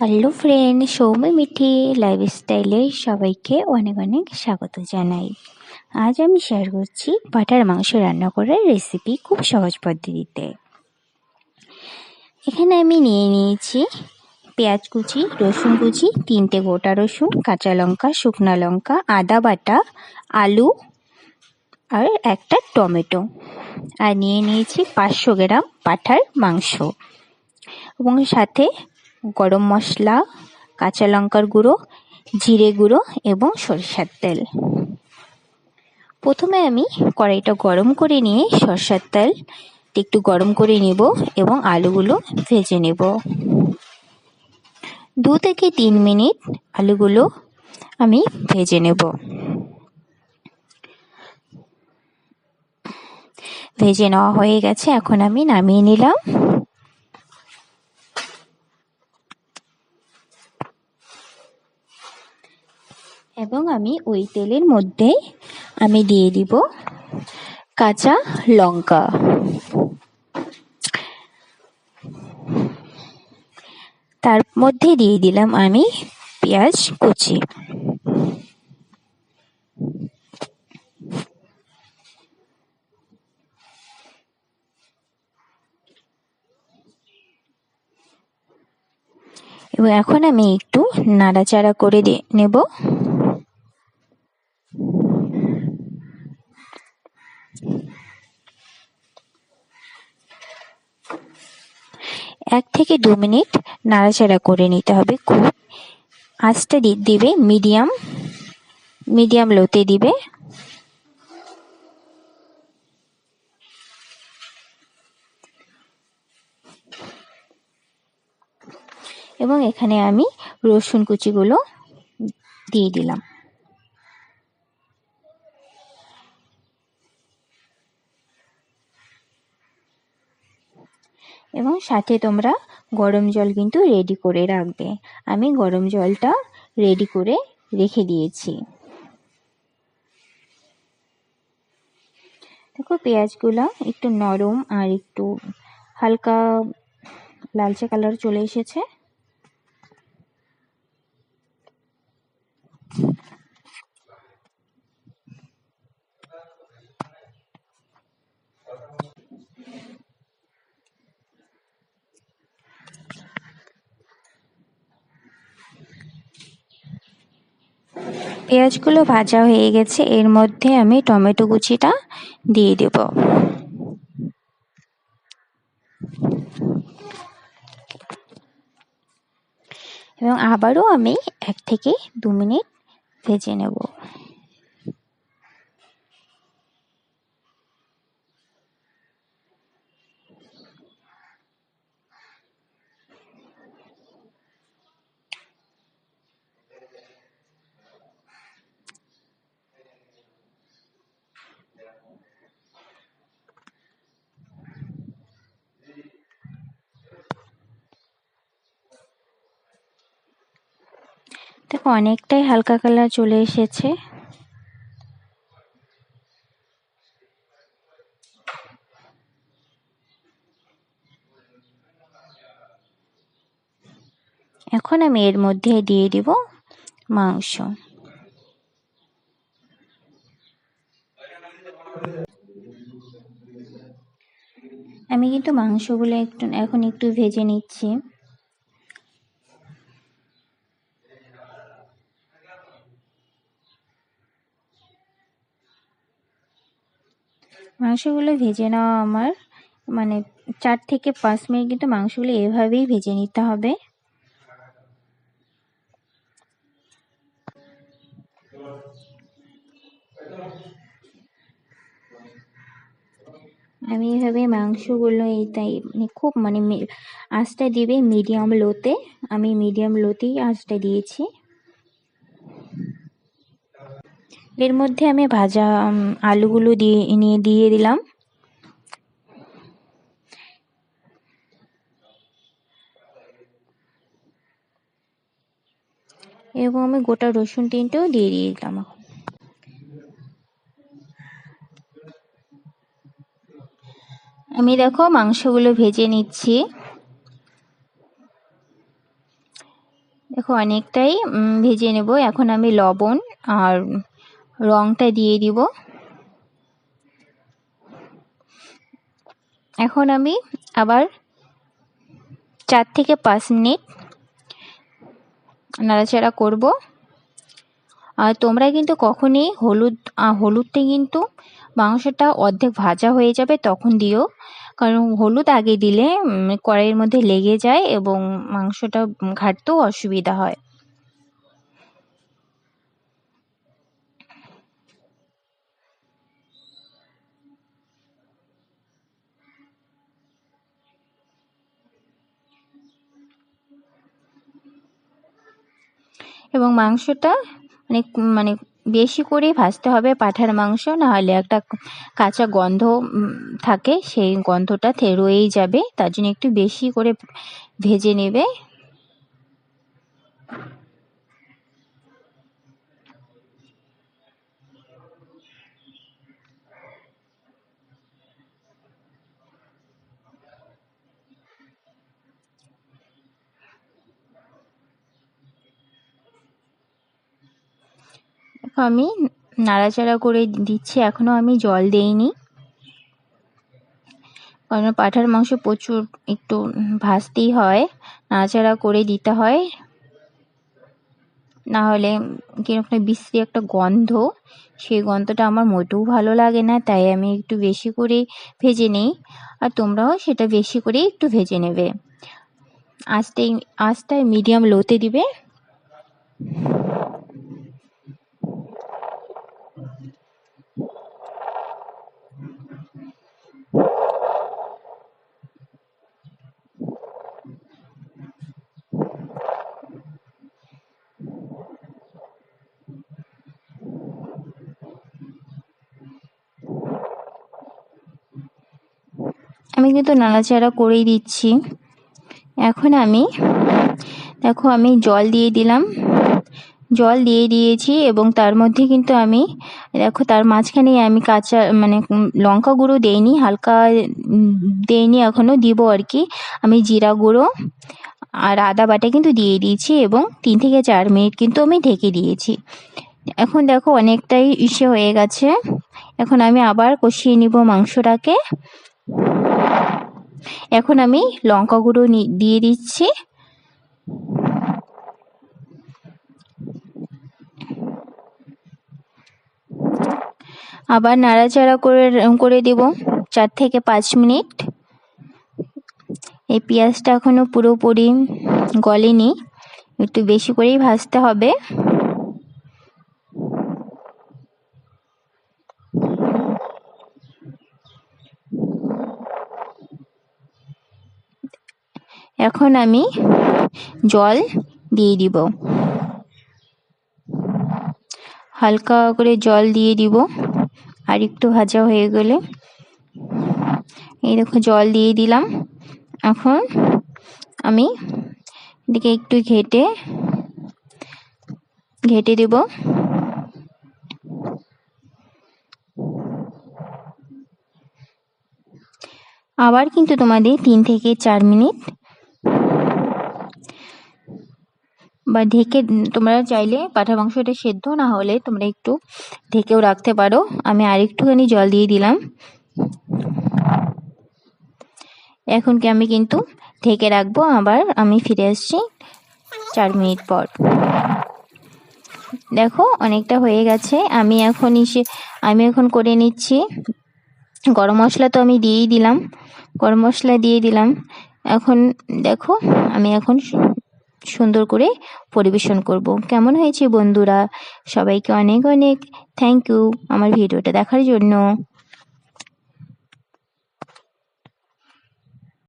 Hello friend Soumi Mithi লাইফস্টাইলে সবাইকে অনেক অনেক স্বাগত জানাই। আজ আমি শেয়ার করছি পাটার মাংস রান্না করার রেসিপি খুব সহজ পদ্ধতিতে। এখানে আমি নিয়ে নিয়েছি পেঁয়াজ কুচি, রসুন কুচি, তিনটে গোটা রসুন, কাঁচা লঙ্কা, শুকনো লঙ্কা, আদা বাটা, আলু আর একটা টমেটো। আর নিয়ে নিয়েছি পাঁচশো গ্রাম পাঠার মাংস। এবং সাথে গরম মশলা, কাঁচা লঙ্কার গুঁড়ো, জিরে গুঁড়ো এবং সরষার তেল। প্রথমে আমি কড়াইটা গরম করে নিয়ে সরষার তেল একটু গরম করে নেব এবং আলুগুলো ভেজে নেব। দু থেকে তিন মিনিট আলুগুলো আমি ভেজে নেব। ভেজে নেওয়া হয়ে গেছে, এখন আমি নামিয়ে নিলাম এবং আমি ওই তেলের মধ্যে আমি দিয়ে দিব কাঁচা লঙ্কা। তার মধ্যে দিয়ে দিলাম আমি পেঁয়াজ কুচি। এবং এখন আমি একটু নাড়াচাড়া করে নেব। এক থেকে দু মিনিট নাড়াচাড়া করে নিতে হবে খুব। আঁচটা দিবে মিডিয়াম মিডিয়াম লোতে দিবে। এবং এখানে আমি রসুন কুচিগুলো দিয়ে দিলাম। এবং সাথে তোমরা গরম জল কিন্তু রেডি করে রাখবে। আমি গরম জলটা রেডি করে রেখে দিয়েছি। দেখো পেঁয়াজগুলো একটু নরম আর একটু হালকা লালচে কালার চলে এসেছে। পেঁয়াজগুলো ভাজা হয়ে গেছে, এর মধ্যে আমি টমেটো কুচিটা দিয়ে দেব। এবং আবারও আমি এক থেকে দু মিনিট ভেজে নেব। দেখো, অনেকটাই হালকা কালার চলে এসেছে। এখন আমি এর মধ্যে দিয়ে দিব মাংস। আমি কিন্তু মাংসগুলো একটু, এখন একটু ভেজে নিচ্ছি। মাংসগুলো ভেজে নেওয়া আমার মানে চার থেকে পাঁচ মিনিট কিন্তু মাংসগুলো এভাবেই ভেজে নিতে হবে। আমি এভাবে মাংসগুলো এই তাই মানে খুব মানে আঁচটা দিবে মিডিয়াম লোতে। আমি মিডিয়াম লোতেই আঁচটা দিয়েছি। এর মধ্যে আমি ভাজা আলুগুলো দিয়ে, নিয়ে দিয়ে দিলাম। এবং আমি গোটা রসুন তিনটেও দিয়ে দিয়ে দিলাম। আমি দেখো মাংসগুলো ভেজে নিচ্ছি। দেখো অনেকটাই ভেজে নেব। এখন আমি লবণ আর রংটা দিয়ে দিব। এখন আমি আবার চার থেকে পাঁচ মিনিট নাড়াচাড়া করব। আর তোমরা কিন্তু কখনই হলুদ আহ, হলুদটা কিন্তু মাংসটা অর্ধেক ভাজা হয়ে যাবে তখন দিও। কারণ হলুদ আগে দিলে কড়াইয়ের মধ্যে লেগে যায় এবং মাংসটা ঘাটতেও অসুবিধা হয়। এবং মাংসটা মানে মানে বেশি করেই ভাজতে হবে পাঠার মাংস, নাহলে একটা কাঁচা গন্ধ থাকে, সেই গন্ধটা রয়েই যাবে, তার জন্য একটু বেশি করে ভেজে নেবে। আমি নাড়াচাড়া করে দিচ্ছি এখনও আমি জল দেইনি। কারণ পাঁঠার মাংস প্রচুর একটু ভাজতেই হয়, নাড়াচাড়া করে দিতে হয়। না হলে কীরকম বিশ্রী একটা গন্ধ, সেই গন্ধটা আমার মোটেও ভালো লাগে না, তাই আমি একটু বেশি করে ভেজে নিই। আর তোমরাও সেটা বেশি করে একটু ভেজে নেবে। আস্তে আস্তে মিডিয়াম লোতে দিবে। আমি কিন্তু নাড়াচাড়া করেই দিচ্ছি। এখন আমি, দেখো আমি জল দিয়ে দিলাম। জল দিয়ে দিয়েছি এবং তার মধ্যে কিন্তু আমি, দেখো তার মাঝখানে আমি কাঁচা মানে লঙ্কা গুঁড়ো দেইনি, হালকা দেইনি এখনও দিব আর কি। আমি জিরা গুঁড়ো আর আদা বাটা কিন্তু দিয়ে দিয়েছি এবং তিন থেকে চার মিনিট কিন্তু আমি ঢেকে দিয়েছি। এখন দেখো অনেকটাই ইসে হয়ে গেছে। এখন আমি আবার কষিয়ে নিব মাংসটাকে। এখন আমি লঙ্কা গুঁড়ো দিয়ে দিচ্ছি। আবার নাড়াচাড়া করে করে দেব চার থেকে পাঁচ মিনিট। এই পেঁয়াজটা এখনও পুরোপুরি গলেনি, একটু বেশি করেই ভাজতে হবে। এখন আমি জল দিয়ে দিব। হালকা করে জল দিয়ে দিব। আর একটু ভাজা হয়ে গেলে এই দেখো জল দিয়ে দিলাম। এখন আমি এদিকে একটু ঘেটে ঘেটে দেব। আবার কিন্তু তোমাদের তিন থেকে চার মিনিট বা ঢেকে তোমরা চাইলে পাঠা মাংসটা সেদ্ধ, না হলে তোমরা একটু ঢেকেও রাখতে পারো। আমি আরেকটুখানি জল দিয়ে দিলাম। এখন কি আমি কিন্তু ঢেকে রাখব। আবার আমি ফিরে আসছি চার মিনিট পর। দেখো, অনেকটা হয়ে গেছে। আমি এখন এসে, আমি এখন করে নিচ্ছি। গরম মশলা তো আমি দিয়েই দিলাম। গরম মশলা দিয়ে দিলাম। এখন দেখো, আমি এখন সুন্দর করে পরিবেশন করব। কেমন হয়েছে বন্ধুরা? সবাইকে অনেক অনেক থ্যাংক ইউ আমার ভিডিওটা দেখার জন্য।